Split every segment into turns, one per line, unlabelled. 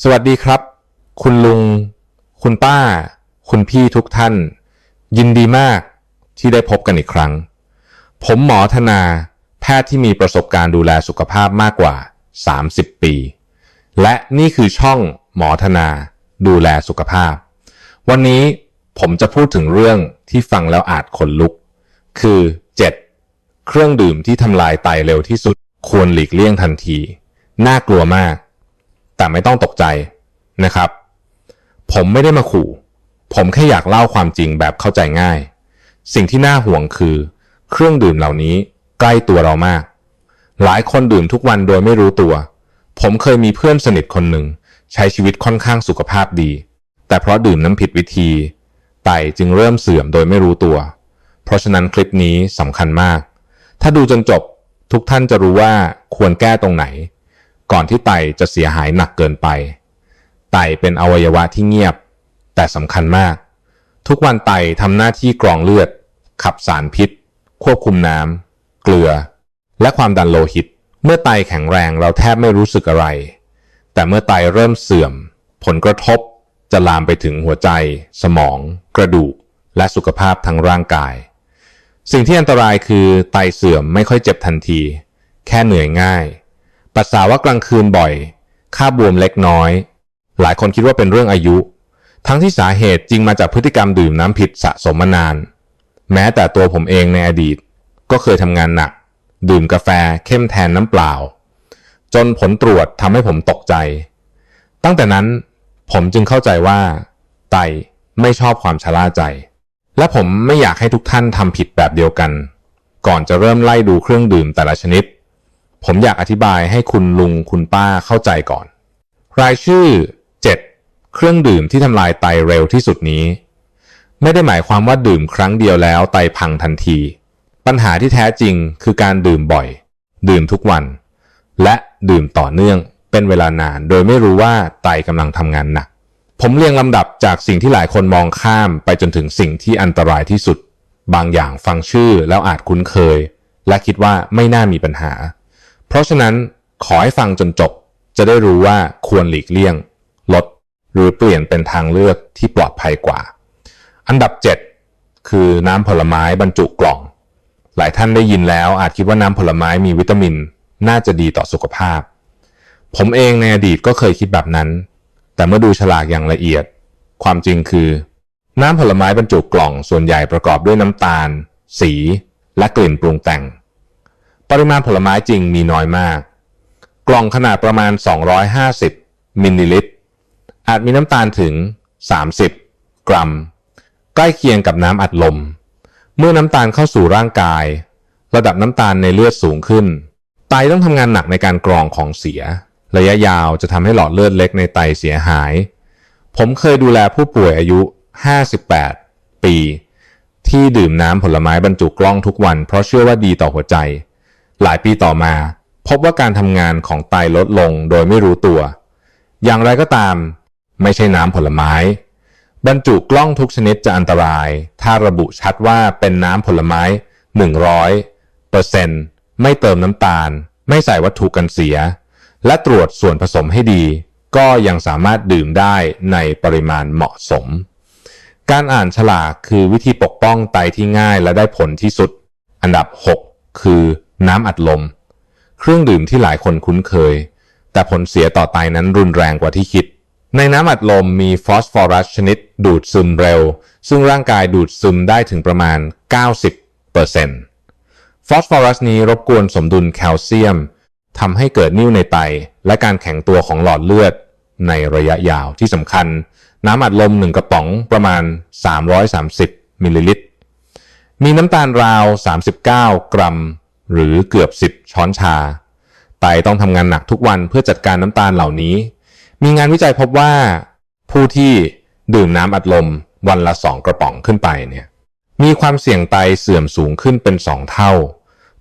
สวัสดีครับ คุณลุง คุณป้า คุณพี่ทุกท่าน ยินดีมากที่ได้พบกันอีกครั้ง ผมหมอธนา แพทย์ที่มีประสบการณ์ดูแลสุขภาพมากกว่า 30 ปี และนี่คือช่องหมอธนา ดูแลสุขภาพ วันนี้ผมจะพูดถึงเรื่องที่ฟังแล้วอาจขนลุก คือ 7 เครื่องดื่มที่ทำลายไตเร็วที่สุด ควรหลีกเลี่ยงทันที น่ากลัวมาก แต่ไม่ต้องตกใจนะครับ ผมไม่ได้มาขู่ ผมแค่อยากเล่าความจริงแบบเข้าใจง่าย สิ่งที่น่าห่วงคือ เครื่องดื่มเหล่านี้ใกล้ตัวเรามาก หลายคนดื่มทุกวันโดยไม่รู้ตัว ผมเคยมีเพื่อนสนิทคนหนึ่ง ใช้ชีวิตค่อนข้างสุขภาพดี แต่เพราะดื่มน้ำผิดวิธี ไตจึงเริ่มเสื่อมโดยไม่รู้ตัว เพราะฉะนั้นคลิปนี้สำคัญมาก ถ้าดูจนจบทุกท่านจะรู้ว่าควรแก้ตรงไหน ก่อนที่ไตจะเสียหายหนักเกินไป ไตเป็นอวัยวะที่เงียบ แต่สำคัญมาก ทุกวันไตทำหน้าที่กรองเลือด ขับสารพิษ ควบคุมน้ำเกลือ และความดันโลหิต เมื่อไตแข็งแรงเราแทบไม่รู้สึกอะไร แต่เมื่อไตเริ่มเสื่อม ผลกระทบจะลามไปถึงหัวใจ สมอง กระดูก และสุขภาพทั้งร่างกาย สิ่งที่อันตรายคือไตเสื่อมไม่ค่อยเจ็บทันที แค่เหนื่อยง่าย ปัสสาวะกลางคืนบ่อยค่าบวมเล็กน้อย หลายคนคิดว่าเป็นเรื่องอายุ ทั้งที่สาเหตุจริงมาจากพฤติกรรมดื่มน้ำผิดสะสมมานาน แม้แต่ตัวผมเองในอดีต ก็เคยทำงานหนัก ดื่มกาแฟเข้มแทนน้ำเปล่า จนผลตรวจทำให้ผมตกใจ ตั้งแต่นั้นผมจึงเข้าใจว่า ไตไม่ชอบความชะล่าใจ และผมไม่อยากให้ทุกท่านทำผิดแบบเดียวกัน ก่อนจะเริ่มไล่ดูเครื่องดื่มแต่ละชนิด ผมอยากอธิบายให้คุณลุงคุณป้าเข้าใจก่อน รายชื่อ 7 เครื่องดื่มที่ทำลายไตเร็วที่สุดนี้ ไม่ได้หมายความว่าดื่มครั้งเดียวแล้วไตพังทันที ปัญหาที่แท้จริงคือการดื่มบ่อย ดื่มทุกวัน และดื่มต่อเนื่องเป็นเวลานาน โดยไม่รู้ว่าไตกำลังทำงานหนัก ผมเรียงลำดับจากสิ่งที่หลายคนมองข้ามไปจนถึงสิ่งที่อันตรายที่สุด บางอย่างฟังชื่อแล้วอาจคุ้นเคย และคิดว่าไม่น่ามีปัญหา เพราะฉะนั้นขอให้ฟังจนจบ จะได้รู้ว่าควรหลีกเลี่ยง ลด หรือเปลี่ยนเป็นทางเลือกที่ปลอดภัยกว่า อันดับ 7 คือน้ำผลไม้บรรจุกล่อง หลายท่านได้ยินแล้วอาจคิดว่าน้ำผลไม้มีวิตามิน น่าจะดีต่อสุขภาพ ผมเองในอดีตก็เคยคิดแบบนั้น แต่เมื่อดูฉลากอย่างละเอียด ความจริงคือ น้ำผลไม้บรรจุกล่องส่วนใหญ่ประกอบด้วยน้ำตาล สี และกลิ่นปรุงแต่ง ปริมาณผลไม้จริงมีน้อยมาก กล่องขนาดประมาณ 250 มิลลิลิตร อาจมีน้ำตาลถึง 30 กรัม ใกล้เคียงกับน้ำอัดลม เมื่อน้ำตาลเข้าสู่ร่างกาย ระดับน้ำตาลในเลือดสูงขึ้น ไตต้องทำงานหนักในการกรองของเสีย ระยะยาวจะทำให้หลอดเลือดเล็กในไตเสียหาย ผมเคยดูแลผู้ป่วยอายุ 58 ปีที่ดื่มน้ำผลไม้บรรจุกล้องทุกวันเพราะเชื่อว่าดีต่อหัวใจ หลายปีต่อมา พบว่าการทำงานของไตลดลงโดยไม่รู้ตัว อย่างไรก็ตาม ไม่ใช่น้ำผลไม้ บรรจุกล้องทุกชนิดจะอันตราย ถ้าระบุชัดว่าเป็นน้ำผลไม้ 100เปอร์เซ็นต์ไม่เติมน้ำตาล ไม่ใส่วัตถุกันเสีย และตรวจส่วนผสมให้ดี ก็ยังสามารถดื่มได้ในปริมาณเหมาะสม การอ่านฉลากคือวิธีปกป้องไตที่ง่ายและได้ผลที่สุด อันดับ 6 คือ น้ำอัดลม เครื่องดื่มที่หลายคนคุ้นเคย แต่ผลเสียต่อไตนั้นรุนแรงกว่าที่คิด ในน้ำอัดลมมีฟอสฟอรัสชนิดดูดซึมเร็ว ซึ่งร่างกายดูดซึมได้ถึงประมาณ 90%ฟอสฟอรัสนี้รบกวนสมดุลแคลเซียมทำให้เกิดนิ่วในไต และการแข็งตัวของหลอดเลือด ในระยะยาวที่สำคัญ น้ำอัดลม1กระป๋องประมาณ 330มิลลิลิตรมีน้ำตาลราว 39 กรัม หรือเกือบ 10 ช้อนชา ไตต้องทำงานหนักทุกวันเพื่อจัดการน้ำตาลเหล่านี้ มีงานวิจัยพบว่า ผู้ที่ดื่มน้ำอัดลมวันละ 2 กระป๋องขึ้นไปเนี่ยมีความเสี่ยงไตเสื่อมสูงขึ้นเป็น 2 เท่า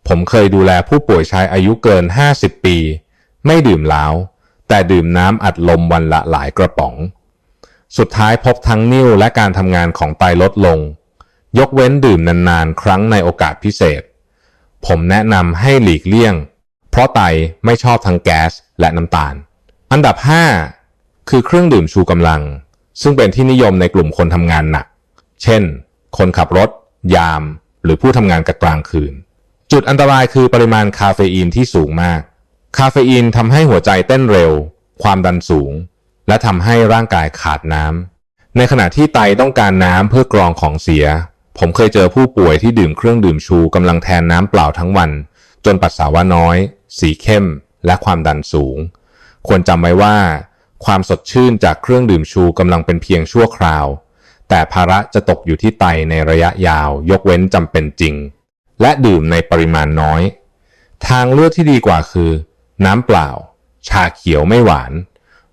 ผมเคยดูแลผู้ป่วยชายอายุเกิน 50 ปี ไม่ดื่มแล้ว แต่ดื่มน้ำอัดลมวันละหลายกระป๋อง สุดท้ายพบทั้งนิ่วและการทำงานของไตลดลง ยกเว้นดื่มนานๆ ครั้งในโอกาสพิเศษ ผมแนะนำให้หลีกเลี่ยง เพราะไตไม่ชอบทั้งแก๊สและน้ำตาล อันดับ 5 คือเครื่องดื่มชูกำลัง ซึ่งเป็นที่นิยมในกลุ่มคนทำงานหนัก เช่น คนขับรถ ยาม หรือผู้ทำงานกะกลางคืน จุดอันตรายคือปริมาณคาเฟอีนที่สูงมาก คาเฟอีนทำให้หัวใจเต้นเร็ว ความดันสูง และทำให้ร่างกายขาดน้ำในขณะที่ไตต้องการน้ำเพื่อกรองของเสีย ผมเคยเจอผู้ป่วยที่ดื่มเครื่องดื่มชูกำลังแทนน้ำเปล่าทั้งวัน จนปัสสาวะน้อย สีเข้ม และความดันสูง ควรจำไว้ว่า ความสดชื่นจากเครื่องดื่มชูกำลังเป็นเพียงชั่วคราว แต่ภาระจะตกอยู่ที่ไตในระยะยาว ยกเว้นจำเป็นจริง และดื่มในปริมาณน้อย ทางเลือกที่ดีกว่าคือ น้ำเปล่า ชาเขียวไม่หวาน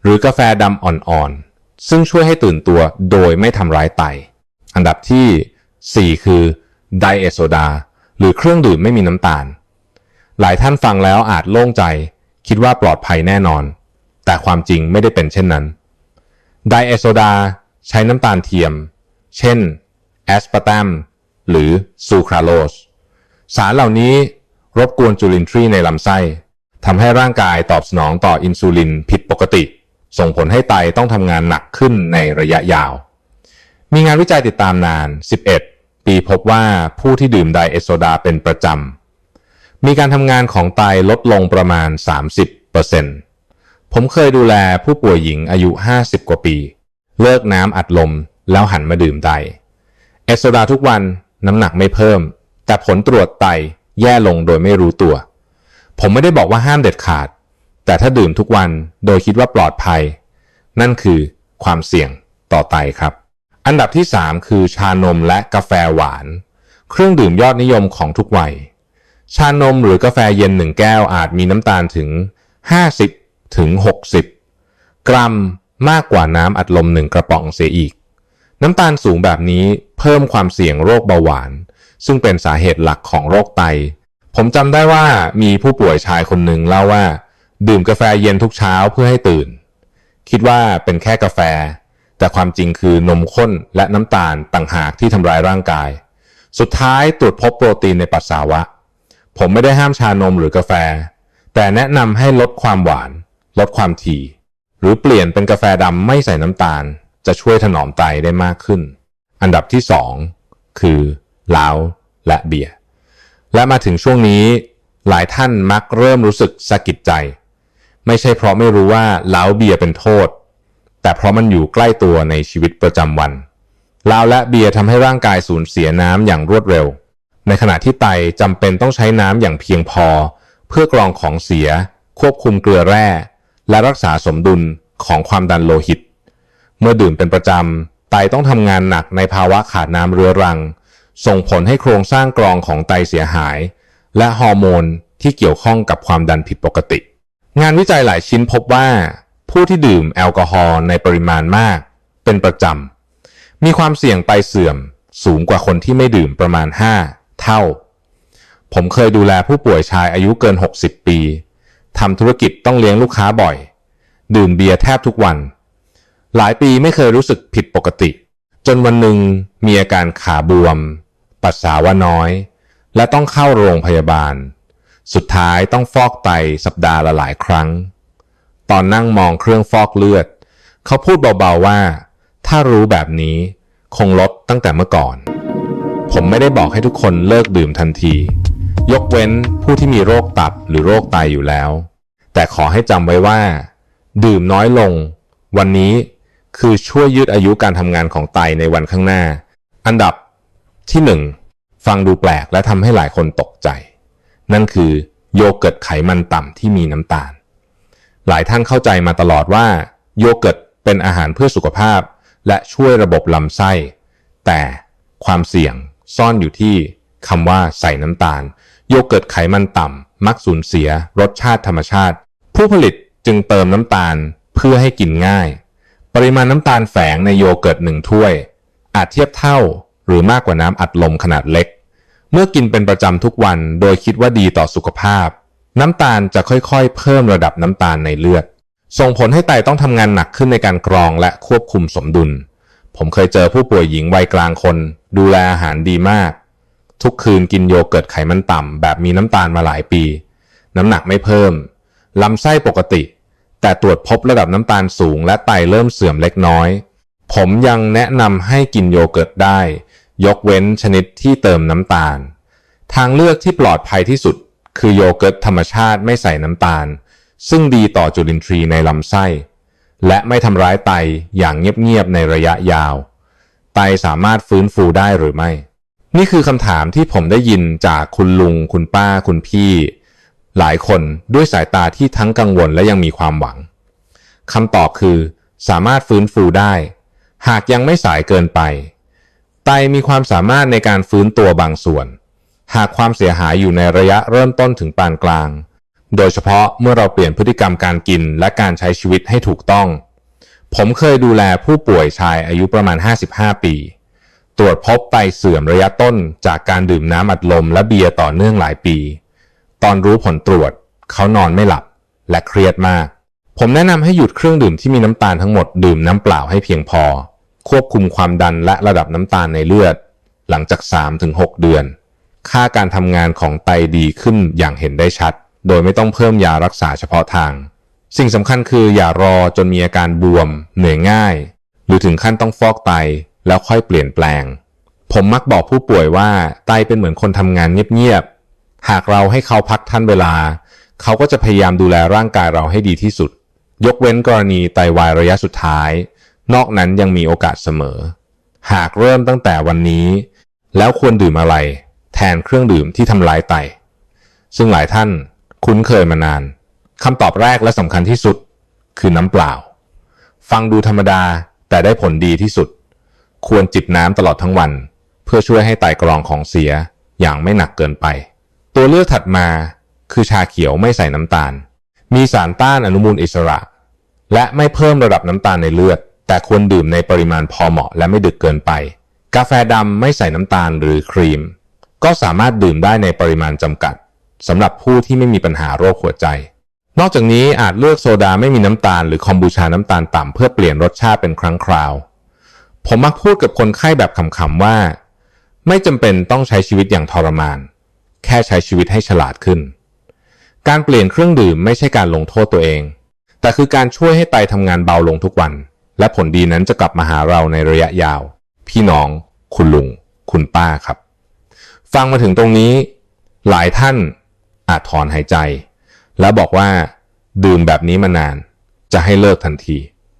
หรือกาแฟดำอ่อนๆซึ่งช่วยให้ตื่นตัวโดยไม่ทำร้ายไต อันดับที่ 4 คือไดเอทโซดาหรือเครื่องดื่มไม่มีน้ำตาล หลายท่านฟังแล้วอาจโล่งใจ คิดว่าปลอดภัยแน่นอน แต่ความจริงไม่ได้เป็นเช่นนั้นไดเอทโซดาใช้น้ำตาลเทียม เช่นแอสปาร์ตมหรือซูคราโลสสารเหล่านี้รบกวนจุลินทรีย์ในลำไส้ทำให้ร่างกายตอบสนองต่ออินซูลินผิดปกติ ส่งผลให้ไตต้องทำงานหนักขึ้นในระยะยาว มีงานวิจัยติดตามนาน 11 ปีพบว่าผู้ที่ดื่มไดเอโซดาเป็นประจำ มีการทำงานของไตลดลงประมาณ 30%ผมเคยดูแลผู้ป่วยหญิงอายุ 50 กว่าปี เลิกน้ำอัดลมแล้วหันมาดื่มไตเอโซดาทุกวันน้ำหนักไม่เพิ่ม แต่ผลตรวจไตแย่ลงโดยไม่รู้ตัว ผมไม่ได้บอกว่าห้ามเด็ดขาด แต่ถ้าดื่มทุกวันโดยคิดว่าปลอดภัย นั่นคือความเสี่ยงต่อไตครับ อันดับที่ 3 คือชานมและกาแฟหวาน เครื่องดื่มยอดนิยมของทุกวัย ชานมหรือกาแฟเย็นหนึ่งแก้วอาจมีน้ำตาลถึง 50ถึง60 กรัมมากกว่าน้ำอัดลมหนึ่งกระป๋องเสียอีก น้ำตาลสูงแบบนี้เพิ่มความเสี่ยงโรคเบาหวาน ซึ่งเป็นสาเหตุหลักของโรคไต ผมจำได้ว่ามีผู้ป่วยชายคนหนึ่งเล่าว่า ดื่มกาแฟเย็นทุกเช้าเพื่อให้ตื่น คิดว่าเป็นแค่กาแฟ แต่ความจริงคือนมข้นและน้ำตาลต่างหากที่ทำร้ายร่างกาย สุดท้ายตรวจพบโปรตีนในปัสสาวะ ผมไม่ได้ห้ามชานมหรือกาแฟ แต่แนะนำให้ลดความหวาน ลดความถี่ หรือเปลี่ยนเป็นกาแฟดำไม่ใส่น้ำตาล จะช่วยถนอมไตได้มากขึ้น อันดับที่ 2 คือเหล้าและเบียร์และมาถึงช่วงนี้หลายท่านมักเริ่มรู้สึกสะกิดใจ ไม่ใช่เพราะไม่รู้ว่าเหล้าเบียร์เป็นโทษ แต่เพราะมันอยู่ใกล้ตัวในชีวิตประจำวันเหล้าและเบียร์ทำให้ร่างกายสูญเสียน้ำอย่างรวดเร็ว ในขณะที่ไตจำเป็นต้องใช้น้ำอย่างเพียงพอ เพื่อกรองของเสีย ควบคุมเกลือแร่ และรักษาสมดุลของความดันโลหิต เมื่อดื่มเป็นประจำไตต้องทำงานหนักในภาวะขาดน้ำเรื้อรัง ส่งผลให้โครงสร้างกรองของไตเสียหาย และฮอร์โมนที่เกี่ยวข้องกับความดันผิดปกติ งานวิจัยหลายชิ้นพบว่า ผู้ที่ดื่มแอลกอฮอล์ในปริมาณมาก เป็นประจำ มีความเสี่ยงไตเสื่อมสูงกว่าคนที่ไม่ดื่มประมาณ 5 เท่า ผมเคยดูแลผู้ป่วยชายอายุเกิน 60 ปีทำธุรกิจต้องเลี้ยงลูกค้าบ่อย ดื่มเบียร์แทบทุกวัน หลายปีไม่เคยรู้สึกผิดปกติ จนวันหนึ่งมีอาการขาบวม ปัสสาวะน้อย และต้องเข้าโรงพยาบาล สุดท้ายต้องฟอกไตสัปดาห์ละหลายครั้ง ตอนนั่งมองเครื่องฟอกเลือด เขาพูดเบาๆว่า ถ้ารู้แบบนี้คงลดตั้งแต่เมื่อก่อน ผมไม่ได้บอกให้ทุกคนเลิกดื่มทันที ยกเว้นผู้ที่มีโรคตับหรือโรคไตอยู่แล้ว แต่ขอให้จำไว้ว่า ดื่มน้อยลง วันนี้คือช่วยยืดอายุการทำงานของไตในวันข้างหน้า อันดับที่ 1 ฟังดูแปลกและทำให้หลายคนตกใจ นั่นคือโยเกิร์ตไขมันต่ำที่มีน้ำตาล หลายท่านเข้าใจมาตลอดว่าโยเกิร์ตเป็นอาหารเพื่อสุขภาพ และช่วยระบบลำไส้ แต่ความเสี่ยงซ่อนอยู่ที่คำว่าใส่น้ำตาล โยเกิร์ตไขมันต่ำมักสูญเสีย รสชาติธรรมชาติ ผู้ผลิตจึงเติมน้ำตาลเพื่อให้กินง่าย ปริมาณน้ำตาลแฝงในโยเกิร์ตหนึ่งถ้วย อาจเทียบเท่าหรือมากกว่าน้ำอัดลมขนาดเล็ก เมื่อกินเป็นประจำทุกวันโดยคิดว่าดีต่อสุขภาพ น้ำตาลจะค่อยๆ เพิ่มระดับน้ำตาลในเลือด ส่งผลให้ไตต้องทำงานหนักขึ้นในการกรองและควบคุมสมดุล ผมเคยเจอผู้ป่วยหญิงวัยกลางคน ดูแลอาหารดีมาก ทุกคืนกินโยเกิร์ตไขมันต่ำแบบมีน้ำตาลมาหลายปี น้ำหนักไม่เพิ่มลำไส้ปกติ แต่ตรวจพบระดับน้ำตาลสูง และไตเริ่มเสื่อมเล็กน้อย ผมยังแนะนำให้กินโยเกิร์ตได้ ยกเว้นชนิดที่เติมน้ำตาล ทางเลือกที่ปลอดภัยที่สุด คือโยเกิร์ตธรรมชาติไม่ใส่น้ำตาล ซึ่งดีต่อจุลินทรีย์ในลำไส้ และไม่ทำร้ายไตอย่างเงียบๆในระยะยาว ไตสามารถฟื้นฟูได้หรือไม่ นี่คือคำถามที่ผมได้ยินจากคุณลุง คุณป้า คุณพี่ หลายคนด้วยสายตาที่ทั้งกังวลและยังมีความหวังคำตอบคือสามารถฟื้นฟูได้ หากยังไม่สายเกินไป ไตมีความสามารถในการฟื้นตัวบางส่วน หากความเสียหายอยู่ในระยะเริ่มต้นถึงปานกลาง โดยเฉพาะเมื่อเราเปลี่ยนพฤติกรรมการกินและการใช้ชีวิตให้ถูกต้อง ผมเคยดูแลผู้ป่วยชายอายุประมาณ 55 ปี ตรวจพบไตเสื่อมระยะต้นจากการดื่มน้ำอัดลมและเบียร์ต่อเนื่องหลายปี ตอนรู้ผลตรวจ เขานอนไม่หลับ และเครียดมาก ผมแนะนำให้หยุดเครื่องดื่มที่มีน้ำตาลทั้งหมดดื่มน้ำเปล่าให้เพียงพอ ควบคุมความดันและระดับน้ำตาลในเลือด หลังจาก 3-6 เดือน ค่าการทำงานของไตดีขึ้นอย่างเห็นได้ชัด โดยไม่ต้องเพิ่มยารักษาเฉพาะทาง สิ่งสำคัญคืออย่ารอจนมีอาการบวม เหนื่อยง่าย หรือถึงขั้นต้องฟอกไตแล้วค่อยเปลี่ยนแปลง ผมมักบอกผู้ป่วยว่าไตเป็นเหมือนคนทำงานเงียบๆ หากเราให้เขาพักท่านเวลา เขาก็จะพยายามดูแลร่างกายเราให้ดีที่สุด ยกเว้นกรณีไตวายระยะสุดท้าย นอกนั้นยังมีโอกาสเสมอ หากเริ่มตั้งแต่วันนี้ แล้วควรดื่มอะไร แทนเครื่องดื่มที่ทำลายไต ซึ่งหลายท่านคุ้นเคยมานานคำตอบแรกและสำคัญที่สุด คือน้ำเปล่า ฟังดูธรรมดาแต่ได้ผลดีที่สุด ควรจิบน้ำตลอดทั้งวัน เพื่อช่วยให้ไตกรองของเสียอย่างไม่หนักเกินไป ตัวเลือกถัดมาคือชาเขียวไม่ใส่น้ำตาล มีสารต้านอนุมูลอิสระ และไม่เพิ่มระดับน้ำตาลในเลือด แต่ควรดื่มในปริมาณพอเหมาะและไม่ดึกเกินไป กาแฟดำไม่ใส่น้ำตาลหรือครีม ก็สามารถดื่มได้ในปริมาณจำกัดสำหรับผู้ที่ไม่มีปัญหาโรคหัวใจ นอกจากนี้อาจเลือกโซดาไม่มีน้ำตาลหรือคอมบูชาน้ำตาลต่ำเพื่อเปลี่ยนรสชาติเป็นครั้งคราว ผมมักพูดกับคนไข้แบบขำๆว่า ไม่จำเป็นต้องใช้ชีวิตอย่างทรมาน แค่ใช้ชีวิตให้ฉลาดขึ้น การเปลี่ยนเครื่องดื่มไม่ใช่การลงโทษตัวเอง แต่คือการช่วยให้ไตทำงานเบาลงทุกวัน และผลดีนั้นจะกลับมาหาเราในระยะยาว พี่น้อง คุณลุง คุณป้าครับ ฟังมาถึงตรงนี้ หลายท่านอาจถอนหายใจ แล้วบอกว่า ดื่มแบบนี้มานาน จะให้เลิกทันที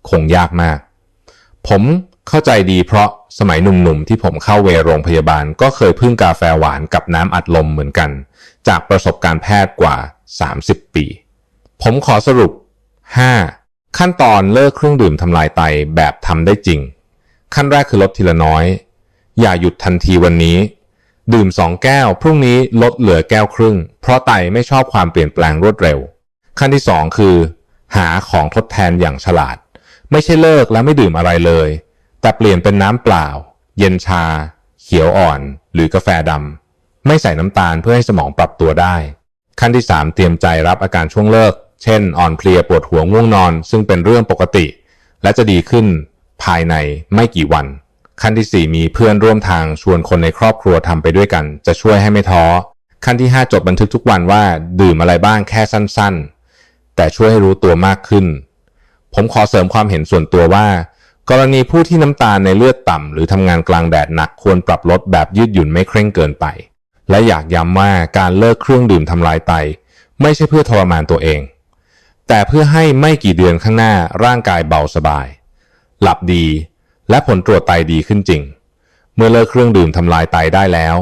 คงยากมาก ผมเข้าใจดีเพราะสมัยหนุ่มๆ ที่ผมเข้าเวรโรงพยาบาล ก็เคยพึ่งกาแฟหวานกับน้ำอัดลมเหมือนกัน จากประสบการณ์แพทย์กว่า 30 ปี ผมขอสรุป 5. ขั้นตอนเลิกเครื่องดื่มทำลายไตแบบทำได้จริง ขั้นแรกคือลดทีละน้อย อย่าหยุดทันทีวันนี้ ดื่ม 2 แก้ว พรุ่งนี้ลดเหลือแก้วครึ่ง เพราะไตไม่ชอบความเปลี่ยนแปลงรวดเร็ว ขั้นที่ 2 คือ หาของทดแทนอย่างฉลาด ไม่ใช่เลิกแล้วไม่ดื่มอะไรเลย แต่เปลี่ยนเป็นน้ำเปล่า เย็นชา เขียวอ่อน หรือกาแฟดำไม่ใส่น้ำตาลเพื่อให้สมองปรับตัวได้ ขั้นที่ 3 เตรียมใจรับอาการช่วงเลิก เช่น อ่อนเพลียปวดหัวง่วงนอน ซึ่งเป็นเรื่องปกติ และจะดีขึ้น ภายในไม่กี่วัน ขั้นที่ 4 มีเพื่อนร่วมทางชวนคนในครอบครัวทำไปด้วยกัน จะช่วยให้ไม่ท้อ ขั้นที่ 5 จดบันทึกทุกวันว่าดื่มอะไรบ้างแค่สั้นๆ แต่ช่วยให้รู้ตัวมากขึ้น ผมขอเสริมความเห็นส่วนตัวว่า กรณีผู้ที่น้ำตาลในเลือดต่ำหรือทำงานกลางแดดหนักควรปรับลดแบบยืดหยุ่นไม่เคร่งเกินไป และอยากย้ำว่าการเลิกเครื่องดื่มทำลายไต ไม่ใช่เพื่อทรมานตัวเอง แต่เพื่อให้ไม่กี่เดือนข้างหน้าร่างกายเบาสบาย หลับดี และผลตรวจไตดีขึ้นจริง เมื่อเลิกเครื่องดื่มทำลายไตได้แล้ว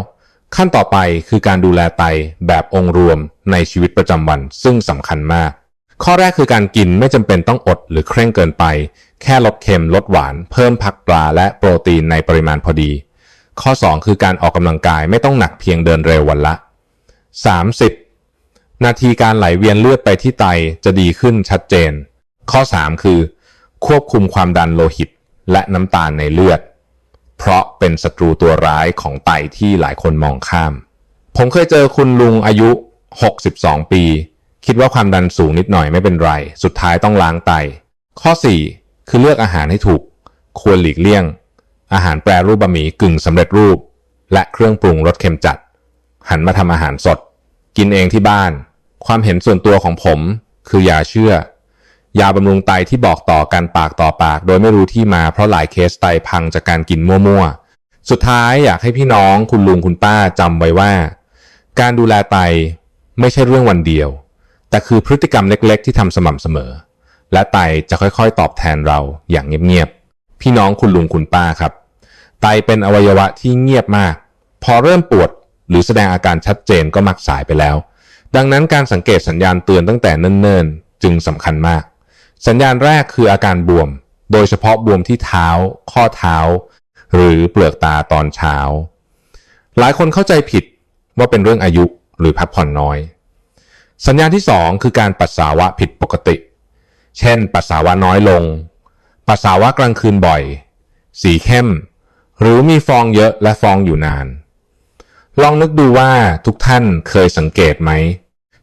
ขั้นต่อไปคือการดูแลไตแบบองค์รวมในชีวิตประจำวันซึ่งสำคัญมาก ข้อแรกคือการกินไม่จำเป็นต้องอดหรือเคร่งเกินไป แค่ลดเค็มลดหวาน เพิ่มผักปลาและโปรตีนในปริมาณพอดี ข้อ 2 คือการออกกำลังกายไม่ต้องหนักเพียงเดินเร็ววันละ 30 นาทีการไหลเวียนเลือดไปที่ไตจะดีขึ้นชัดเจน ข้อ 3 คือ ควบคุมความดันโลหิต และน้ำตาลในเลือด เพราะเป็นศัตรูตัวร้ายของไตที่หลายคนมองข้าม ผมเคยเจอคุณลุงอายุ 62 ปี คิดว่าความดันสูงนิดหน่อยไม่เป็นไร สุดท้ายต้องล้างไต ข้อ 4 คือเลือกอาหารให้ถูก ควรหลีกเลี่ยง อาหารแปรรูปบะหมี่กึ่งสำเร็จรูป และเครื่องปรุงรสเค็มจัด หันมาทำอาหารสด กินเองที่บ้าน ความเห็นส่วนตัวของผม คืออย่าเชื่อ ยาบำรุงไตที่บอกต่อกันปากต่อปาก โดยไม่รู้ที่มาเพราะหลายเคสไตพังจากการกินมั่วๆ สุดท้ายอยากให้พี่น้องคุณลุงคุณป้าจำไว้ว่า การดูแลไตไม่ใช่เรื่องวันเดียว แต่คือพฤติกรรมเล็กๆ ที่ทำสม่ำเสมอ และไตจะค่อยๆ ตอบแทนเราอย่างเงียบๆ พี่น้องคุณลุงคุณป้าครับ ไตเป็นอวัยวะที่เงียบมาก พอเริ่มปวดหรือแสดงอาการชัดเจนก็มักสายไปแล้ว ดังนั้นการสังเกตสัญญาณเตือนตั้งแต่เนิ่นๆ จึงสำคัญมาก สัญญาณแรกคืออาการบวม โดยเฉพาะบวมที่เท้า ข้อเท้า หรือเปลือกตาตอนเช้า หลายคนเข้าใจผิดว่าเป็นเรื่องอายุหรือพักผ่อนน้อย สัญญาณที่ 2 คือการปัสสาวะผิดปกติ เช่น ปัสสาวะน้อยลง ปัสสาวะกลางคืนบ่อย สีเข้ม หรือมีฟองเยอะและฟองอยู่นาน ลองนึกดูว่าทุกท่านเคยสังเกตไหม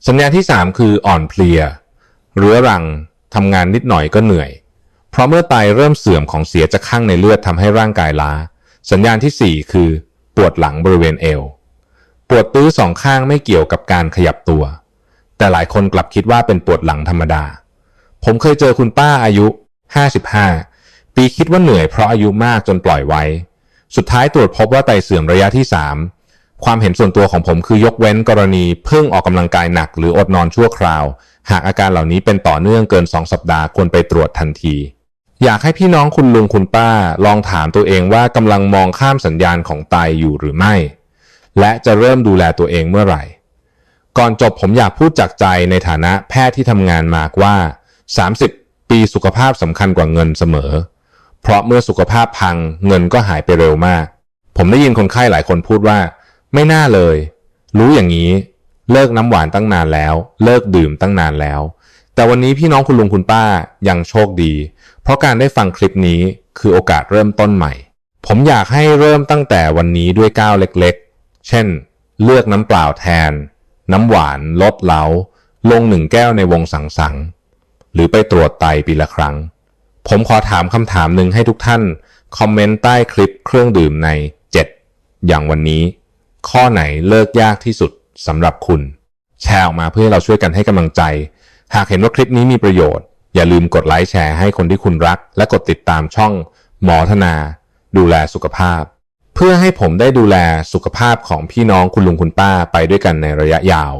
สัญญาณที่ 3 คืออ่อนเพลียเรื้อรัง ทำงานนิดหน่อยก็เหนื่อย เพราะเมื่อไตเริ่มเสื่อมของเสียจะข้างในเลือดทำให้ร่างกายล้า สัญญาณทีสี่ 4 คือ ปวดหลังบริเวณเอว ปวดตื้อสองข้างไม่เกี่ยวกับการขยับตัว แต่หลายคนกลับคิดว่าเป็นปวดหลังธรรมดา ผมเคยเจอคุณป้าอายุ 55 ปีคิดว่าเหนื่อยเพราะอายุมากจนปล่อยไว้ สุดท้ายตรวจพบว่าไตเสื่อมระยะที่ 3 ความเห็นส่วนตัวของผมคือยกเว้นกรณีเพิ่งออกกำลังกายหนัก หรืออดนอนชั่วคราว หากอาการเหล่านี้เป็นต่อเนื่องเกิน 2 สัปดาห์ควรไปตรวจทันที อยากให้พี่น้องคุณลุงคุณป้า ลองถามตัวเองว่ากำลังมองข้ามสัญญาณของไตอยู่หรือไม่ และจะเริ่มดูแลตัวเองเมื่อไหร่ ก่อนจบผมอยากพูดจากใจในฐานะแพทย์ที่ทำงานมากว่า 30 ปีสุขภาพสำคัญกว่าเงินเสมอ เพราะเมื่อสุขภาพพังเงินก็หายไปเร็วมาก ผมได้ยินคนไข้หลายคนพูดว่า ไม่น่าเลย รู้อย่างนี้เลิกน้ำหวานตั้งนานแล้ว เลิกดื่มตั้งนานแล้ว แต่วันนี้พี่น้องคุณลุงคุณป้ายังโชคดี เพราะการได้ฟังคลิปนี้คือโอกาสเริ่มต้นใหม่ ผมอยากให้เริ่มตั้งแต่วันนี้ด้วยก้าวเล็กๆ เช่น เลือกน้ำเปล่าแทน น้ำหวานลดเหลา ลงหนึ่งแก้วในวงสังสรรค์หรือไปตรวจไตปีละครั้ง ผมขอถามคำถามหนึ่งให้ทุกท่าน คอมเมนต์ใต้คลิปเครื่องดื่มใน 7 อย่างวันนี้ ข้อไหนเลิกยากที่สุดสำหรับคุณ แชร์ออกมาเพื่อให้เราช่วยกันให้กำลังใจ หากเห็นว่าคลิปนี้มีประโยชน์ อย่าลืมกดไลค์แชร์ให้คนที่คุณรัก และกดติดตามช่องหมอธนา ดูแลสุขภาพ เพื่อให้ผมได้ดูแลสุขภาพของพี่น้องคุณลุงคุณป้าไปด้วยกันในระยะยาว